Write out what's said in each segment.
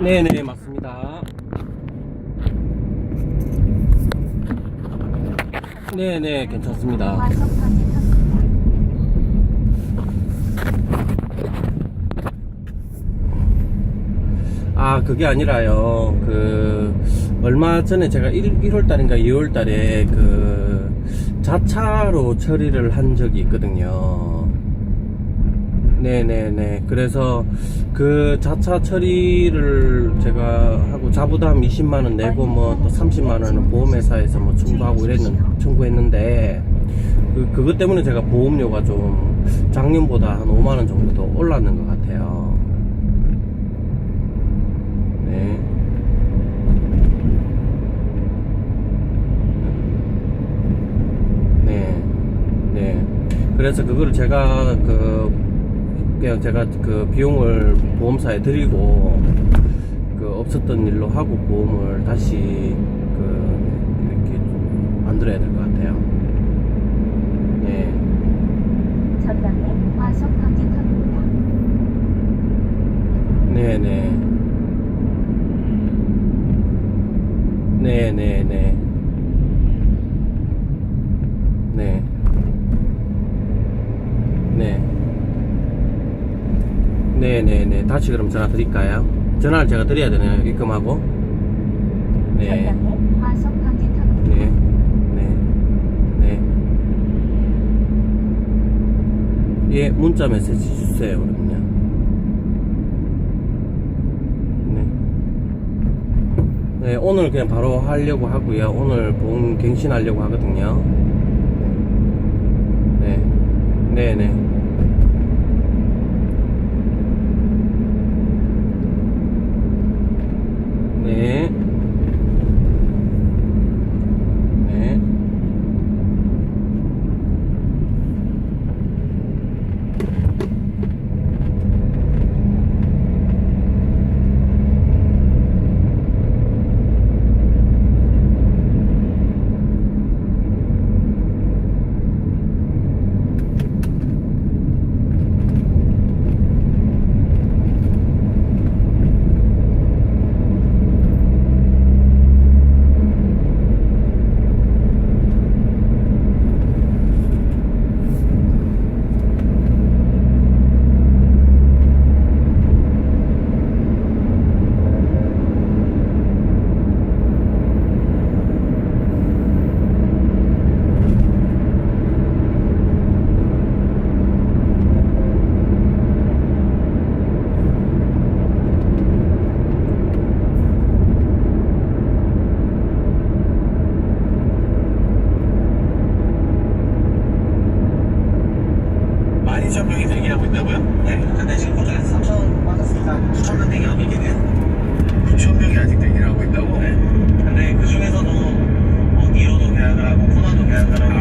네네 맞습니다. 네네 괜찮습니다. 아 그게 아니라요. 그 얼마 전에 제가 1, 1월 달인가 2월 달에 그 자차로 처리를 한 적이 있거든요. 네네네. 그래서 그 자차 처리를 제가 하고 자부담 20만 원 내고 뭐 또 30만 원은 보험회사에서 뭐 청구하고 이랬는, 청구했는데 그, 그것 때문에 제가 보험료가 좀 작년보다 한 5만 원 정도 더 올랐는 것 같아요. 네. 네. 네. 그래서 그거를 제가 그 그냥 제가 그 비용을 보험사에 드리고 그 없었던 일로 하고 보험을 다시 그 이렇게 만들어야 될 것 같아요. 네. 전방에 과속 방지턱입니다. 네, 네. 네, 네, 네. 네. 네. 네, 네, 네. 다시 그럼 전화 드릴까요? 전화를 제가 드려야 되나요? 입금하고? 네. 네. 네. 네. 예, 문자 메시지 주세요, 그러면요. 네. 네, 오늘 그냥 바로 하려고 하고요. 오늘 보험 갱신하려고 하거든요. 네. 네, 네. 네. and then I'm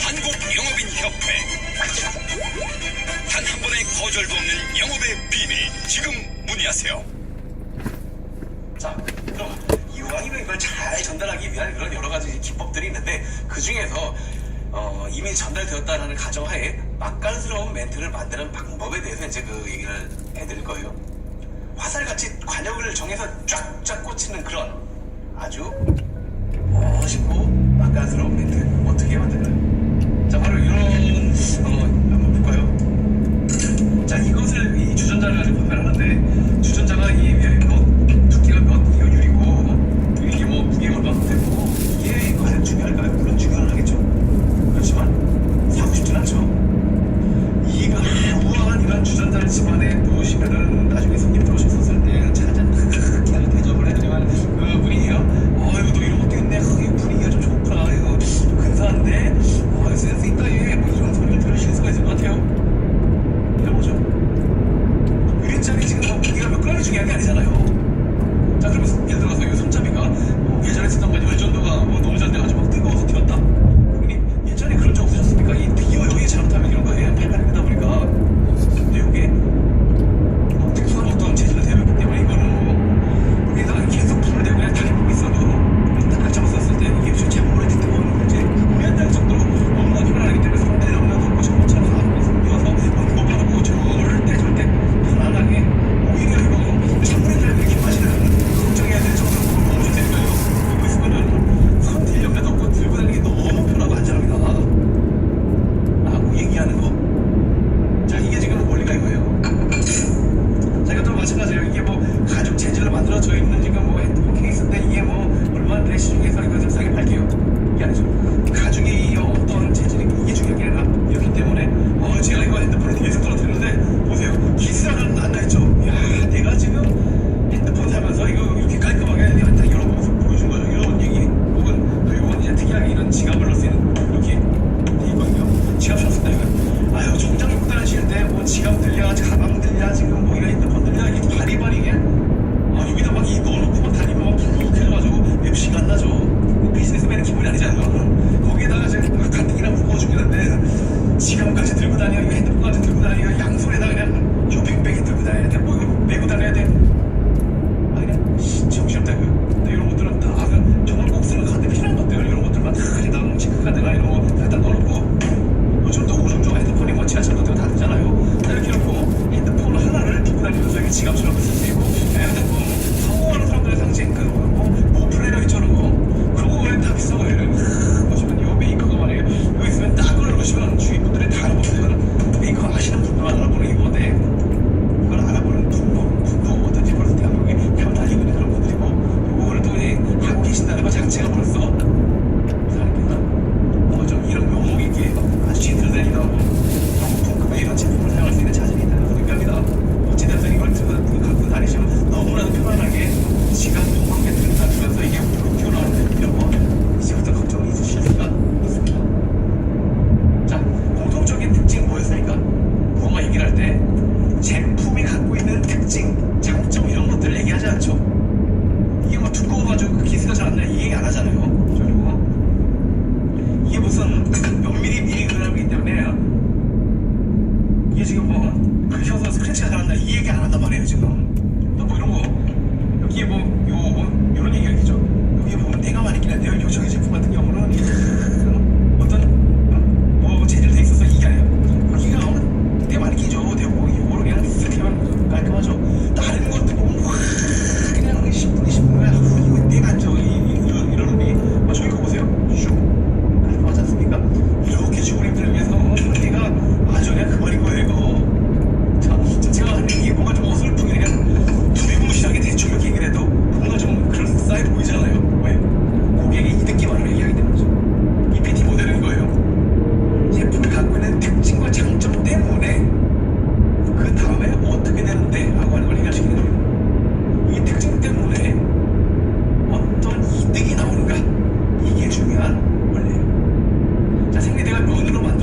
한국영업인협회. 단 한 번의 거절도 없는 영업의 비밀. 지금 문의하세요. 자 그럼 이왕이면 이걸 잘 전달하기 위한 그런 여러 가지 기법들이 있는데 그 중에서 어, 이미 전달되었다라는 가정하에 막간스러운 멘트를 만드는 방법에 대해서 이제 그 얘기를 해드릴 거예요. 화살같이 관역을 정해서 쫙쫙 꽂히는 그런 아주 멋있고 막간스러운 멘트. 어떻게 만드나요? 자 바로 이런 어, 한번 볼까요? 자 이것을 이 주전자를 가지고 판매하는데 주전자가 이 위에 뭐 어, 제가 이거 핸드폰에 계속 떨어뜨렸는데 보세요. 키스라는 난가 있죠. 야, 내가 지금 핸드폰 사면서 이거 이렇게 깔끔하게 내가 딱 열어보면서 보여준 거죠. 이런 얘기 혹은 또 이건 이제 특이하게 이런 지갑을 넣을 수 있는 이렇게 있거든요. 지갑 샀습니다 이거. 아유 정장 입고 다니시는데 뭐 지갑 들려, 가방 들려, 지금 뭐 이거 핸드폰 들려 이게 바리바리게. 아 여기다 막 이거 넣고 막 다니고 막 푹푹 해가지고 맵시간 나죠.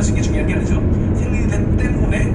변화시키 중요한 게 아니죠. 생리된 땡분에